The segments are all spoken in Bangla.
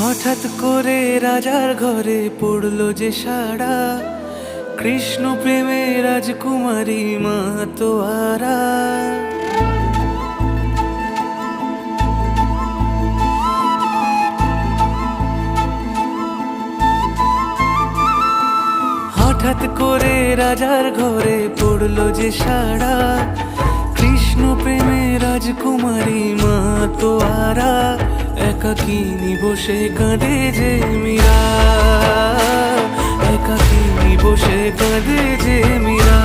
হঠাৎ করে রাজার ঘরে পড়ল যে সাড়া। কৃষ্ণ প্রেমে রাজকুমারী মা তোয়ারা। হঠাৎ করে রাজার ঘরে পড়ল যে সাড়া। কৃষ্ণ প্রেমে রাজকুমারী মা তোয়ারা। একাকিনী বসে কাঁদে যে মীরা? একাকিনী বসে কাঁদে যে মীরা?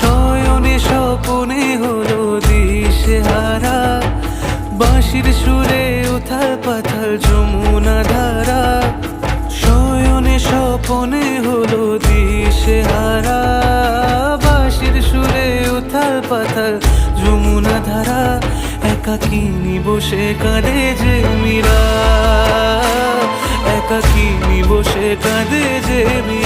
শয়নে স্বপনে হলো দিশে হারা। বাঁশির সুরে উথাল পাথাল যমুনা ধারা। শয়নে স্বপনে হলো দিশে হারা। বাঁশির সুরে উথাল পাথাল একাকিনী বসে কাঁদে যে মীরা? একাকিনী বসে কাঁদে যে মীরা?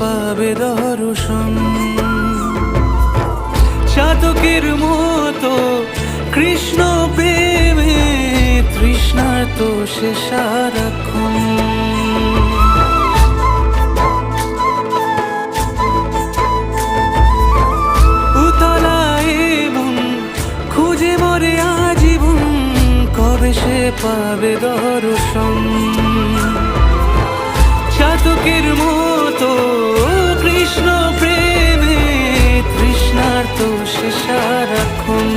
পাবে দর্শন। চাতকের মতো কৃষ্ণ প্রেমে তৃষ্ণার তো সে মন খুঁজে কবে সে পাবে দর্শন? চাতকের মতো কৃষ্ণ প্রেমে তৃষ্ণার তো সে সারাক্ষণ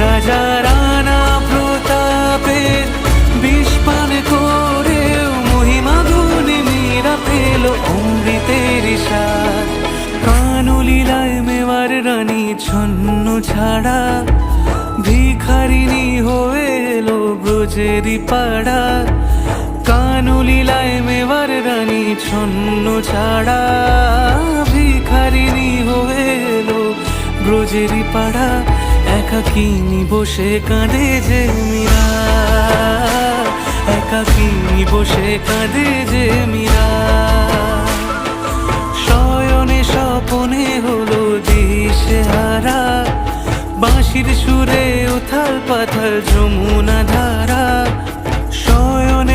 রাজা রানা প্রতাপের বিষ পান করেও মহিমা গুণে মীরা পেল অমৃতের সাথ কানুলীলায় মেওয়ার রানী ছন্ন ছাড়া ভিখারিনী হয়ে এলো ব্রজেরই পাড়া। কানুলীলায় মেওয়ার রানী ছন্ন ছাড়া ভিখারিনী হয়ে এলো ব্রজেরই পাড়া একাকিনী বসে কাঁদে যে মীরা? একাকিনী বসে কাঁদে যে মীরা? শয়নে স্বপনে হলো দিশে হারা বাঁশির সুরে উথাল পাথাল যমুনা ধারা।